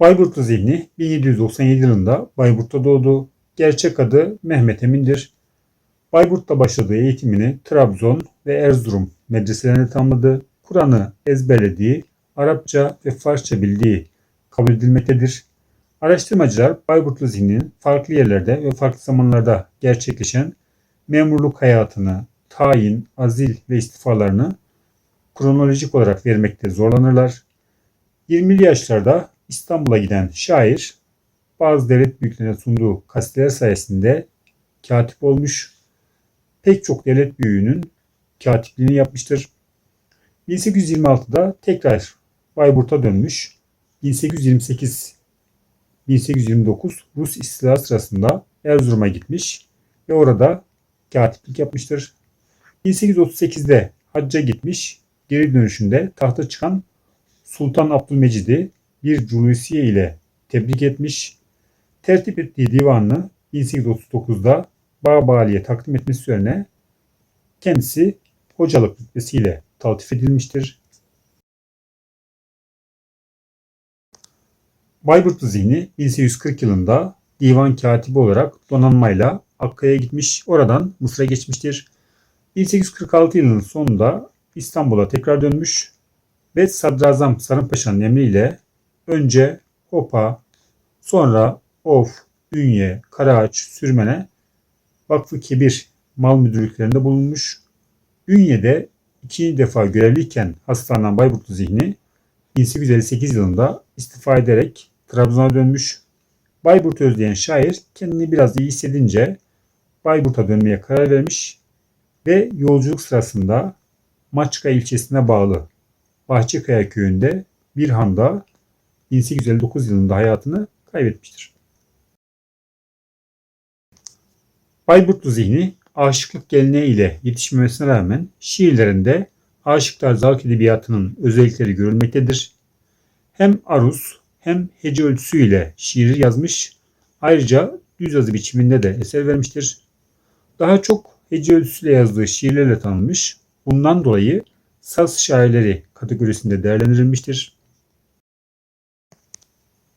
Bayburtlu Zihni 1797 yılında Bayburt'ta doğdu. Gerçek adı Mehmet Emin'dir. Bayburt'ta başladığı eğitimini Trabzon ve Erzurum medreselerinde tamamladı. Kur'an'ı ezberlediği, Arapça ve Farsça bildiği kabul edilmektedir. Araştırmacılar Bayburtlu Zihni'nin farklı yerlerde ve farklı zamanlarda gerçekleşen memurluk hayatını, tayin, azil ve istifalarını kronolojik olarak vermekte zorlanırlar. 20'li yaşlarda İstanbul'a giden şair bazı devlet büyüklerine sunduğu kasideler sayesinde katip olmuş. Pek çok devlet büyüğünün katipliğini yapmıştır. 1826'da tekrar Bayburt'a dönmüş. 1828 1829 Rus istilası sırasında Erzurum'a gitmiş ve orada katiplik yapmıştır. 1838'de hacca gitmiş. Geri dönüşünde tahta çıkan Sultan Abdülmecid'i bir culusiye ile tebrik etmiş. Tertip ettiği divanını 1839'da Bağbali'ye takdim etmesi üzerine kendisi hocalık rütbesiyle taltif edilmiştir. Bayburtlu Zihni 1840 yılında divan katibi olarak donanmayla Akka'ya gitmiş, oradan Mısır'a geçmiştir. 1846 yılının sonunda İstanbul'a tekrar dönmüş ve Sadrazam Sarımpaşa'nın emriyle önce Hopa, sonra Of, Ünye, Karaağaç, Sürmene Vakfı Kebir mal müdürlüklerinde bulunmuş. Ünye'de ikinci defa görevliyken hastalanan Bayburtlu Zihni 1858 yılında istifa ederek Trabzon'a dönmüş. Bayburt özleyen şair kendini biraz iyi hissedince Bayburt'a dönmeye karar vermiş ve yolculuk sırasında Maçka ilçesine bağlı Bahçekaya köyünde bir handa 1859 yılında hayatını kaybetmiştir. Bayburtlu zihni aşıklık geleneği ile yetişmemesine rağmen şiirlerinde aşıklar zavk edebiyatının özellikleri görülmektedir. Hem aruz hem hece ölçüsü ile şiir yazmış, ayrıca düz yazı biçiminde de eser vermiştir. Daha çok hece ölçüsüyle yazdığı şiirlerle tanınmış, bundan dolayı saz şairleri kategorisinde değerlendirilmiştir.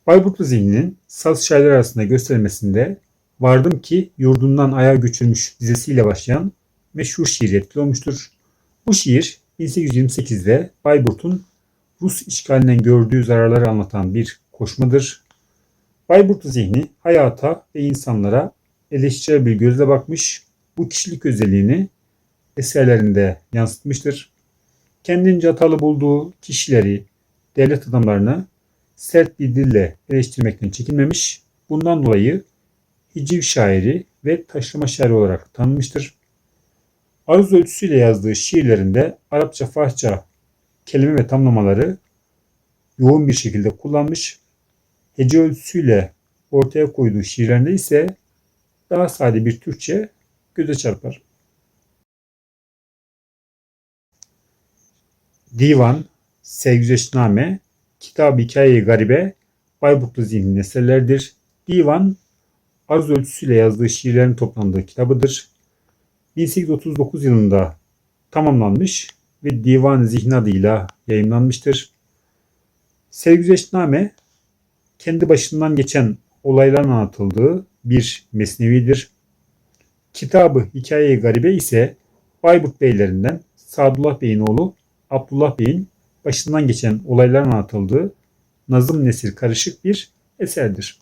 Bayburtlu zihninin saz şairler arasında gösterilmesinde Vardım ki yurdundan ayağa göçürmüş dizesiyle başlayan meşhur şiir etkili olmuştur. Bu şiir 1828'de Bayburt'un Rus işgalinden gördüğü zararları anlatan bir koşmadır. Bayburtlu zihni hayata ve insanlara eleştirel bir gözle bakmış, bu kişilik özelliğini eserlerinde yansıtmıştır. Kendince hatalı bulduğu kişileri, devlet adamlarını sert bir dille eleştirmekten çekinmemiş, bundan dolayı hiciv şairi ve taşlama şairi olarak tanınmıştır. Aruz ölçüsüyle yazdığı şiirlerinde Arapça, Farsça kelime ve tamlamaları yoğun bir şekilde kullanmış. Hece ölçüsüyle ortaya koyduğu şiirlerinde ise daha sade bir Türkçe göze çarpar. Divan, Sevgüzeşname, Kitab-ı Hikaye-i Garibe, Bayburtlu Zihn'in eserlerdir. Divan, arz ölçüsüyle yazdığı şiirlerin toplandığı kitabıdır. 1839 yılında tamamlanmış ve Divan Zihin adıyla yayınlanmıştır. Sevgüzeşname kendi başından geçen olayların anlatıldığı bir mesnevidir. Kitabı Hikaye-i Garibe ise Bayburt beylerinden Sadullah Bey'in oğlu Abdullah Bey'in başından geçen olayların anlatıldığı nazım nesil karışık bir eserdir.